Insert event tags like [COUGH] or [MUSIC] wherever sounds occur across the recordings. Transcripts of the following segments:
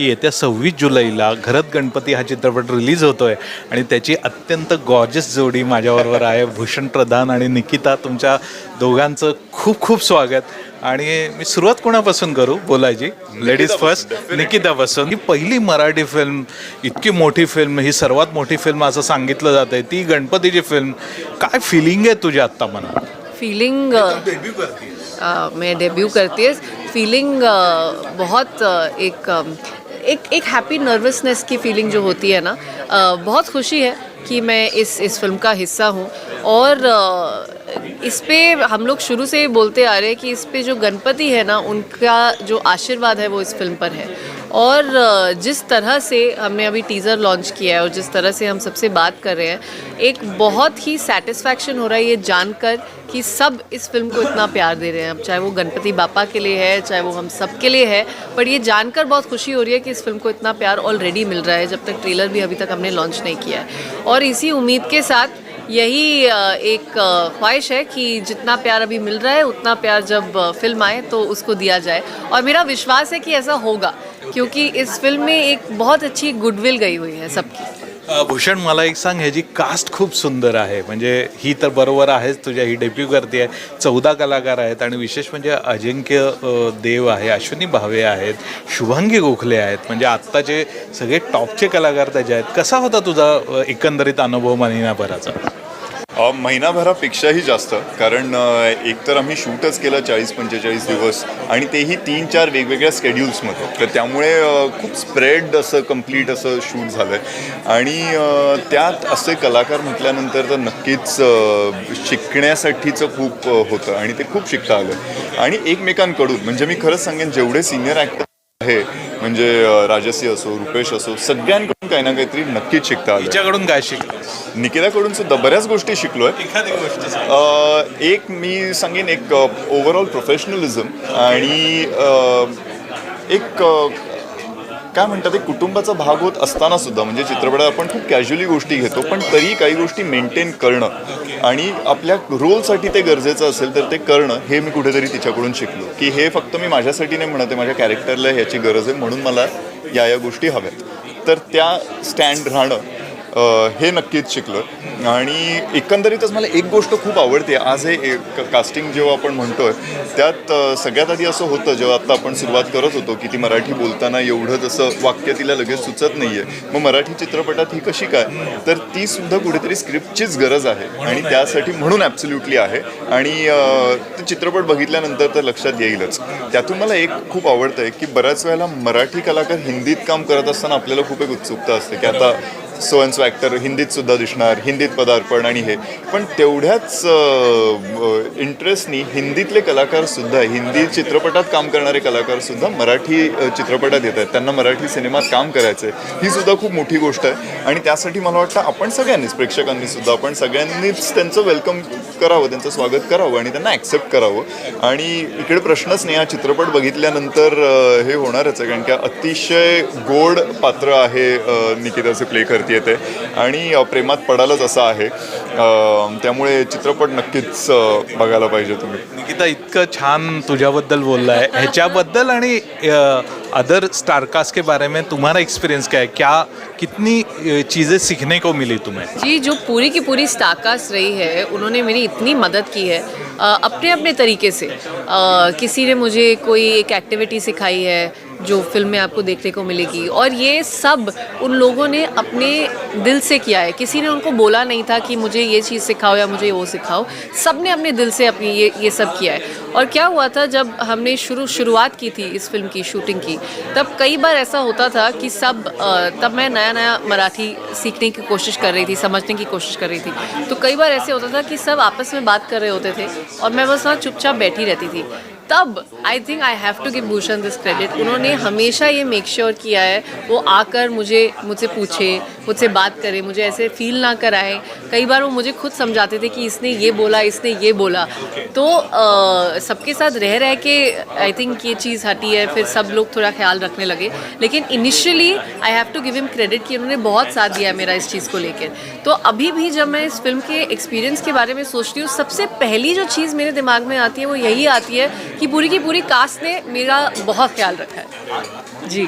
की येत्या सव्वीस जुलैला घरत गणपती हा चित्रपट रिलीज होतो आहे आणि त्याची अत्यंत गॉर्जस जोडी माझ्याबरोबर आहे. भूषण प्रधान आणि निकिता तुमच्या दोघांचं खूप खूप स्वागत. आणि मी सुरुवात कोणापासून करू? बोलायची. Ladies first निकितापासून. ही पहिली मराठी फिल्म इतकी मोठी फिल्म ही सर्वात मोठी फिल्म असं सांगितलं जात आहे ती गणपतीची फिल्म काय फिलिंग आहे तुझ्या आत्ता मनात? फीलिंग मैं डेब्यू करती है फीलिंग बहुत एक एक एक हैप्पी नर्वसनेस की फीलिंग जो होती है ना बहुत खुशी है कि मैं इस इस फ़िल्म का हिस्सा हूँ। और इस पर हम लोग शुरू से बोलते आ रहे हैं कि इस पर जो गणपति है ना, उनका जो आशीर्वाद है वो इस फ़िल्म पर है। और जिस तरह से हमने अभी टीज़र लॉन्च किया है और जिस तरह से हम सबसे बात कर रहे हैं, एक बहुत ही सेटिस्फैक्शन हो रहा है ये जानकर कि सब इस फ़िल्म को इतना प्यार दे रहे हैं। अब चाहे वो गणपति बापा के लिए है, चाहे वो हम सब के लिए है, पर ये जानकर बहुत खुशी हो रही है कि इस फ़िल्म को इतना प्यार ऑलरेडी मिल रहा है, जब तक ट्रेलर भी अभी तक हमने लॉन्च नहीं किया है। और इसी उम्मीद के साथ यही एक ख्वाहिश है कि जितना प्यार अभी मिल रहा है, उतना प्यार जब फ़िल्म आए तो उसको दिया जाए। और मेरा विश्वास है कि ऐसा होगा। क्योंकि इस फिल्म में एक बहुत अच्छी गुडविल गई हुई है सबकी। भूषण मला एक सांग ह्याची कास्ट खूप सुंदर आहे. म्हणजे ही तर बरोबर आहेच तुझ्या ही डेब्यू करते आहे. चौदा कलाकार आहेत आणि विशेष म्हणजे अजिंक्य देव आहे अश्विनी भावे आहेत शुभांगी गोखले आहेत. म्हणजे आत्ताचे सगळे टॉपचे कलाकार त्याचे आहेत. कसा होता तुझा एकंदरीत अनुभव महिनाभराचा महिनाभरापेक्षाही जास्त. कारण एकतर आम्ही शूटच केलं चाळीस पंचेचाळीस दिवस आणि तेही तीन चार वेगवेगळ्या स्केड्युल्समध्ये. तर त्यामुळे खूप स्प्रेड असं कंप्लीट असं शूट झालं आहे आणि त्यात असे कलाकार म्हटल्यानंतर तर नक्कीच शिकण्यासाठीचं खूप होतं आणि ते खूप शिकता आलं. आणि एकमेकांकडून म्हणजे मी खरंच सांगेन जेवढे सिनियर ॲक्टर आहे म्हणजे राजसी असो रुपेश असो सगळ्यांकडून काही ना काहीतरी नक्कीच शिकता तिच्याकडून काय शिकलं? निकिताकडून सुद्धा बऱ्याच गोष्टी गोष्ट अ, एक मी सांगेन एक ओव्हरऑल प्रोफेशनलिझम आणि एक काय म्हणतात एक कुटुंबाचा भाग होत असताना सुद्धा म्हणजे चित्रपटात आपण खूप कॅज्युअली गोष्टी घेतो पण तरी काही गोष्टी मेंटेन करणं आणि आपल्या रोलसाठी ते गरजेचं असेल तर ते करणं हे मी कुठेतरी तिच्याकडून शिकलो. की हे फक्त मी माझ्यासाठी नाही म्हणत आहे माझ्या कॅरेक्टरला ह्याची गरज आहे म्हणून मला या या गोष्टी हव्यात. तर त्या स्टँड राहणं हे नक्कीच शिकलं आणि एकंदरीतच मला एक गोष्ट खूप आवडते. आज हे एक कास्टिंग जेव्हा आपण म्हणतोय त्यात सगळ्यात आधी असं होतं जेव्हा आता आपण सुरुवात करत होतो की ती मराठी बोलताना एवढं जसं वाक्य तिला लगेच सुचत नाहीये. मग मराठी चित्रपटात ही कशी काय? तर ती सुद्धा कुठेतरी स्क्रिप्टचीच गरज आहे. आणि त्यासाठी म्हणून ॲब्सोल्युटली आहे. आणि ते चित्रपट बघितल्यानंतर तर लक्षात येईलच. त्यातून मला एक खूप आवडतं आहे की बऱ्याच वेळेला मराठी कलाकार हिंदीत काम करत असताना आपल्याला खूप एक उत्सुकता असते की आता सो अँड सो ॲक्टर हिंदीतसुद्धा दिसणार हिंदीत पदार्पण आणि हे. पण तेवढ्याच इंटरेस्टनी हिंदीतले कलाकारसुद्धा हिंदी चित्रपटात काम करणारे कलाकारसुद्धा मराठी चित्रपटात येत आहेत. त्यांना मराठी सिनेमात काम करायचं आहे. ही सुद्धा खूप मोठी गोष्ट आहे. आणि त्यासाठी मला वाटतं आपण सगळ्यांनीच प्रेक्षकांनी सुद्धा आपण सगळ्यांनीच त्यांचं वेलकम करावं त्यांचं स्वागत करावं आणि त्यांना ॲक्सेप्ट करावं. आणि इकडे प्रश्नच नाही हा चित्रपट बघितल्यानंतर हे होणारच आहे. कारण की अतिशय गोड पात्र आहे निकिताचं निकिताचे प्ले करते ते आणि अ, प्रेमात पडालच असं आहे. त्यामुळे चित्रपट नक्कीच बघायला पाहिजे तुम्ही. निकिता इतकं छान तुझ्याबद्दल बोलला है ह्याच्याबद्दल आणि अदर स्टारकास्ट के बारे में तुम्हारा एक्सपीरियंस क्या है क्या कितनी चीज़ें सीखने को मिली तुम्हें? जी जो पूरी की पूरी स्टारकास्ट रही है उन्होंने मेरी इतनी मदद की है अपने अपने तरीके से। किसी ने मुझे कोई एक एक्टिविटी सिखाई है जो फ़िल्म में आपको देखने को मिलेगी। और ये सब उन लोगों ने अपने दिल से किया है। किसी ने उनको बोला नहीं था कि मुझे ये चीज़ सिखाओ या मुझे वो सिखाओ। सबने अपने दिल से अपनी ये ये सब किया है। और क्या हुआ था, जब हमने शुरू, शुरुआत की थी इस फ़िल्म की, शूटिंग की, तब कई बार ऐसा होता था कि सब तब मैं नया नया मराठी सीखने की कोशिश कर रही थी, समझने की कोशिश कर रही थी। तो कई बार ऐसे होता था कि सब आपस में बात कर रहे होते थे और मैं बस वहाँ चुपचाप बैठी रहती थी। तब I think I have to give Bhushan this credit उन्होंने हमेशा ये मेक श्योर sure किया है, वो आकर मुझे, मुझसे पूछे, मुझसे बात करे, मुझे ऐसे फील ना कराए। कई बार वो मुझे खुद समझाते थे कि इसने ये बोला, इसने ये बोला। तो सबके साथ रह रह के आई थिंक ये चीज़ हटी है, फिर सब लोग थोड़ा ख्याल रखने लगे। लेकिन initially I have to give him credit कि उन्होंने बहुत साथ दिया मेरा इस चीज़ को लेकर। तो अभी भी जब मैं इस फ़िल्म के एक्सपीरियंस के बारे में सोचती हूँ, सबसे पहली जो चीज़ मेरे दिमाग में आती है, वो यही आती है कि पूरी की पूरी कास्ट ने मेरा बहुत ख्याल रखा है। जी।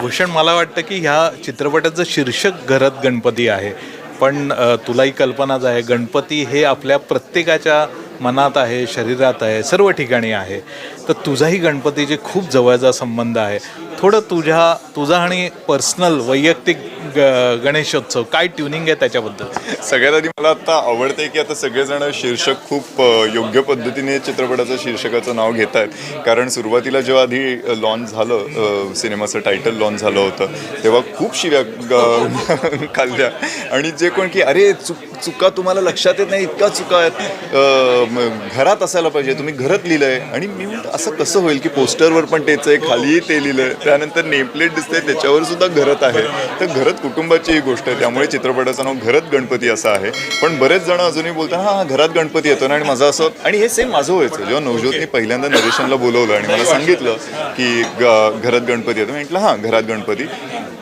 भूषण मला वाटतं की ह्या चित्रपटाचं शीर्षक घरात गणपती आहे. पण तुलाही कल्पनाच आहे. गणपती हे आपल्या प्रत्येकाच्या मनात आहे शरीरात आहे सर्व ठिकाणी आहे. तर तुझाही गणपतीचे खूप जवळचा संबंध आहे. थोडं तुझ्या तुझा आणि पर्सनल वैयक्तिक ग गणेशोत्सव काय ट्युनिंग आहे त्याच्याबद्दल? सगळ्यात आधी मला आता आवडते की आता सगळेजण शीर्षक खूप योग्य पद्धतीने चित्रपटाचं शीर्षकाचं नाव घेत आहेत. कारण सुरुवातीला जेव्हा आधी लॉन्च झालं सिनेमाचं टायटल लॉन्च झालं होतं तेव्हा खूप शिव्या ग- [LAUGHS] खाल्ल्या. आणि जे कोण की अरे चुक चुका तुम्हाला लक्षात येत नाही इतका चुका आहेत. घरात असायला पाहिजे तुम्ही घरात लिहिलं आहे आणि मी म्हणतो असं कसं होईल की पोस्टरवर पण तेच आहे खाली ते लिहिलंय. त्यानंतर नेमप्लेट दिसते त्याच्यावर सुद्धा घरात आहे. तर घरात कुटुंबाची ही गोष्ट आहे. त्यामुळे चित्रपटाचं नाव घरात गणपती असं आहे. पण बरेच जण अजूनही बोलतात हा घरात गणपती येतो ना. आणि माझं असं आणि हे सेम माझं व्हायचं जेव्हा नवज्योतनी पहिल्यांदा नरेशनला बोलवलं आणि मला सांगितलं की ग- घरात गणपती येतो. म्हटलं हां घरात गणपती.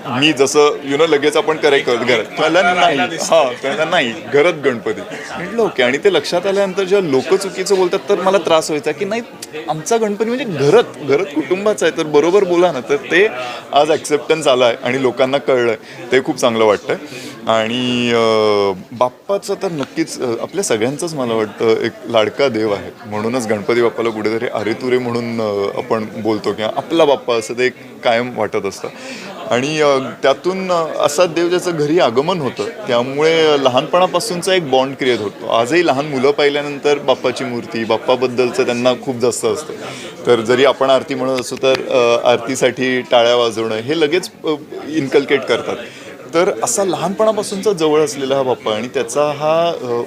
मी जसं यु नो लगेच आपण करेक्ट करत. घरात त्याला नाही. हा त्याला नाही. घरात गणपती. म्हटलं ओके. आणि ते लक्षात आल्यानंतर जेव्हा लोक चुकीचं बोलतात तर मला त्रास व्हायचा की नाही आमचा गणपती म्हणजे घरात घरात कुटुंबाचा आहे. तर बरोबर बोला ना. तर ते आज ॲक्सेप्टन्स आला आहे आणि लोकांना कळलं आहे ते खूप चांगलं वाटतं आणि बाप्पाचं तर नक्कीच आपल्या सगळ्यांचंच मला वाटतं एक लाडका देव आहे. म्हणूनच गणपती बाप्पाला कुठेतरी अरेतुरे म्हणून आपण बोलतो किंवा आपला बाप्पा असं ते एक कायम वाटत असतं. आणि त्यातून असा देव ज्याचं घरी आगमन होतं त्यामुळे लहानपणापासूनचा एक बॉन्ड क्रिएट होतो. आजही लहान मुलं पाहिल्यानंतर बाप्पाची मूर्ती बाप्पाबद्दलचं त्यांना खूप जास्त असतं. तर जरी आपण आरती म्हणत असू तर आरतीसाठी टाळ्या वाजवणं हे लगेच इन्कल्केट करतात. तर असा लहानपणापासूनचा जवळ असलेला हा बाप्पा आणि त्याचा हा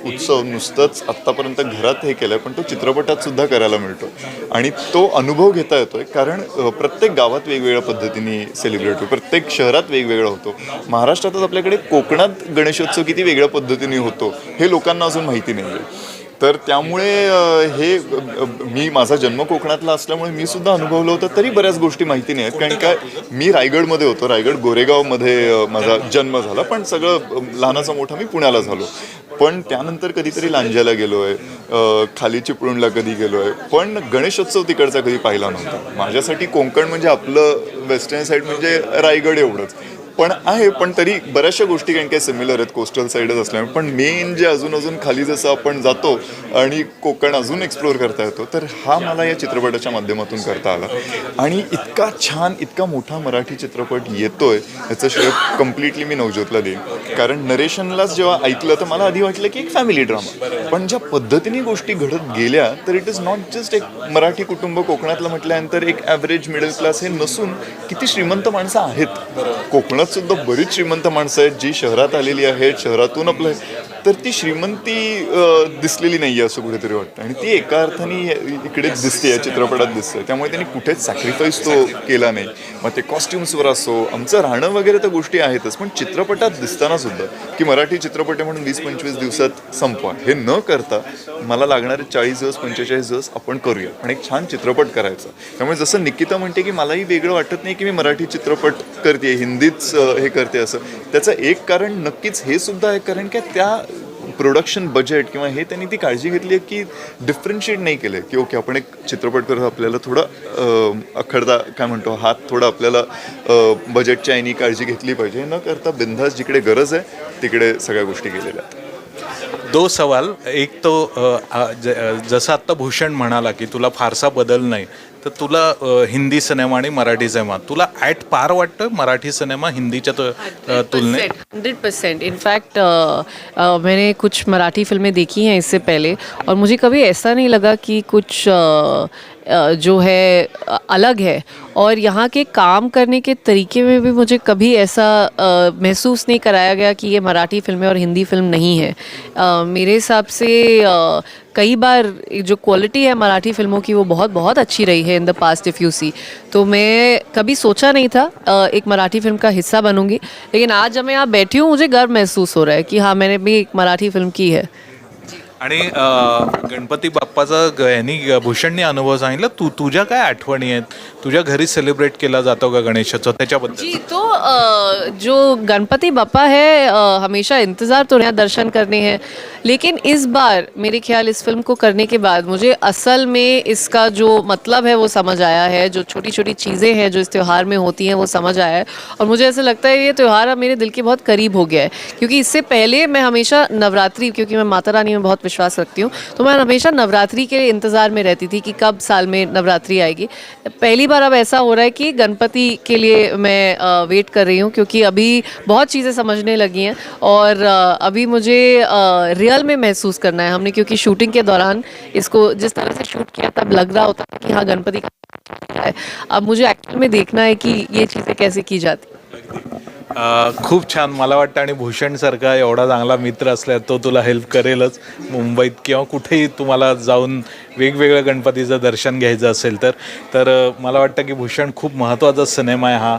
उत्सव नुसतंच आत्तापर्यंत घरात हे केलं आहे पण तो चित्रपटात सुद्धा करायला मिळतो. आणि तो अनुभव घेता येतोय कारण प्रत्येक गावात वेगवेगळ्या पद्धतीने सेलिब्रेट होतो प्रत्येक शहरात वेगवेगळा होतो. महाराष्ट्रातच आपल्याकडे कोकणात गणेशोत्सव किती वेगळ्या पद्धतीने होतो हे लोकांना अजून माहिती नाही आहे तर त्यामुळे हे मी माझा जन्म कोकणातला असल्यामुळे मी सुद्धा अनुभवलं होतं. तरी बऱ्याच गोष्टी माहिती नाही आहेत कारण काय मी रायगडमध्ये होतो. रायगड गोरेगावमध्ये माझा जन्म झाला. पण सगळं लहानाचा मोठा मी पुण्याला झालो. पण त्यानंतर कधीतरी लांज्याला गेलो आहे खाली चिपळूणला कधी गेलो आहे पण गणेशोत्सव तिकडचा कधी पाहिला नव्हता. माझ्यासाठी कोकण म्हणजे आपलं वेस्टर्न साईड म्हणजे रायगड एवढंच. पण आहे पण तरी बऱ्याचशा गोष्टी काही काही सिमिलर आहेत कोस्टल साईडच असल्यामुळे. पण मेन जे अजून अजून खाली जसं आपण जातो आणि कोकण अजून एक्सप्लोअर करता येतो तर हा मला या चित्रपटाच्या माध्यमातून करता आला. आणि इतका छान इतका मोठा मराठी चित्रपट येतोय याचं श्रेय कम्प्लिटली मी नवज्योतला देईन. कारण नरेशनलाच जेव्हा ऐकलं तर मला आधी वाटलं की एक फॅमिली ड्रामा पण ज्या पद्धतीने गोष्टी घडत गेल्या तर इट इज नॉट जस्ट एक मराठी कुटुंब कोकणातलं म्हटल्यानंतर एक ॲव्हरेज मिडल क्लास हे नसून किती श्रीमंत माणसं आहेत. कोकणात सुद्धा बरीच श्रीमंत माणसं आहेत जी शहरात आलेली आहेत शहरातून आपलं तर ती श्रीमंती दिसलेली नाही आहे असं कुठेतरी वाटतं. आणि ती एका अर्थाने इकडेच दिसते या चित्रपटात दिसते. त्यामुळे त्यांनी कुठेच सॅक्रिफाईस तो केला नाही. मग ते कॉस्ट्युम्सवर असो आमचं राहणं वगैरे तर गोष्टी आहेतच पण चित्रपटात दिसताना सुद्धा की मराठी चित्रपट म्हणून वीस पंचवीस दिवसात संपवा. हे न करता मला लागणारे चाळीस दिवस पंचेचाळीस दिवस आपण करूया. आणि एक छान चित्रपट करायचा. त्यामुळे जसं निकिता म्हणते की मलाही वेगळं वाटत नाही की मी मराठी चित्रपट करते हिंदीच हे करते असं. त्याचं एक कारण नक्कीच हे सुद्धा आहे कारण की त्या प्रोडक्शन बजेट किंवा हे त्यांनी ती काळजी घेतली आहे की डिफरन्शिएट नाही केलं की ओके आपण एक चित्रपट करतो आपल्याला थोडं अखडदा अखडता काय म्हणतो हात थोडा आपल्याला बजेटच्या यांनी काळजी घेतली पाहिजे. न करता बिंदास जिकडे गरज आहे तिकडे सगळ्या गोष्टी केलेल्या आहेत. दो सवाल. एक तो जसं आत्ता भूषण म्हणाला की तुला फारसा बदल नाही तर तुला हिंदी सिनेमा आणि मराठी सिनेमा तुला ॲट पार वाटतं मराठी सिनेमा हिंदीच्या तुलनेत? Hundred percent. इनफैक्ट मैंने कुछ मराठी फिल्में देखी हैं इससे पहले और मुझे कभी ऐसा नहीं लगा कि कुछ जो है अलग है। और यहाँ के काम करने के तरीके में भी मुझे कभी ऐसा महसूस नहीं कराया गया कि ये मराठी फ़िल्में और हिंदी फ़िल्म नहीं है। अ, मेरे हिसाब से अ, कई बार जो क्वालिटी है मराठी फ़िल्मों की वो बहुत बहुत अच्छी रही है in the past if you see तो मैं कभी सोचा नहीं था अ, एक मराठी फ़िल्म का हिस्सा बनूँगी। लेकिन आज जब मैं यहाँ बैठी हूँ मुझे गर्व महसूस हो रहा है कि हाँ मैंने भी एक मराठी फ़िल्म की है। आणि अ, गणपती बाप्पाचा ग- यांनी ग- अनुभव सांगितला तू तुझ्या काय आठवणी आहेत? तुझ्या घरी सेलिब्रेट केला जातो का गणेशोत्सव त्याच्याबद्दल. जी तो जो गणपति बप्पा है हमेशा इंतज़ार तो यहाँ दर्शन करने हैं। लेकिन इस बार मेरे ख्याल इस फ़िल्म को करने के बाद मुझे असल में इसका जो मतलब है वो समझ आया है। जो छोटी छोटी चीज़ें हैं जो इस त्यौहार में होती हैं वो समझ आया है। और मुझे ऐसा लगता है ये त्यौहार अब मेरे दिल के बहुत करीब हो गया है। क्योंकि इससे पहले मैं हमेशा नवरात्रि क्योंकि मैं माता रानी में बहुत रखती हूँ। तो मैं हमेशा नवरात्रि के इंतज़ार में रहती थी कि कब साल में नवरात्रि आएगी। पहली बार अब ऐसा हो रहा है कि गणपति के लिए मैं वेट कर रही हूँ क्योंकि अभी बहुत चीज़ें समझने लगी हैं और अभी मुझे रियल में महसूस करना है हमने क्योंकि शूटिंग के दौरान इसको जिस तरह से शूट किया तब लग रहा होता था कि हाँ गणपति का है। अब मुझे एक्चुअल में देखना है कि ये चीज़ें कैसे की जाती। खूप छान मला वाटतं आणि भूषणसारखा एवढा चांगला मित्र असल्या तो तुला हेल्प करेलच मुंबईत किंवा कुठेही तुम्हाला जाऊन वेगवेगळ्या गणपतीचं दर्शन घ्यायचं असेल तर तर मला वाटतं की भूषण खूप महत्त्वाचा सिनेमा आहे हा.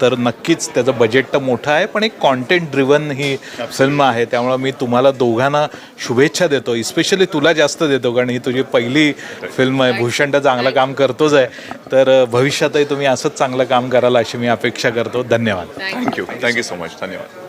तर नक्कीच त्याचं बजेट तर मोठं आहे पण एक कॉन्टेंट ड्रिवन ही फिल्म आहे. त्यामुळं मी तुम्हाला दोघांना शुभेच्छा देतो. इस्पेशली तुला जास्त देतो कारण ही तुझी पहिली फिल्म आहे. भूषण तर चांगलं काम करतोच आहे. तर भविष्यातही तुम्ही असंच चांगलं काम कराल अशी मी अपेक्षा करतो. धन्यवाद. थँक्यू थँक्यू सो मच धन्यवाद.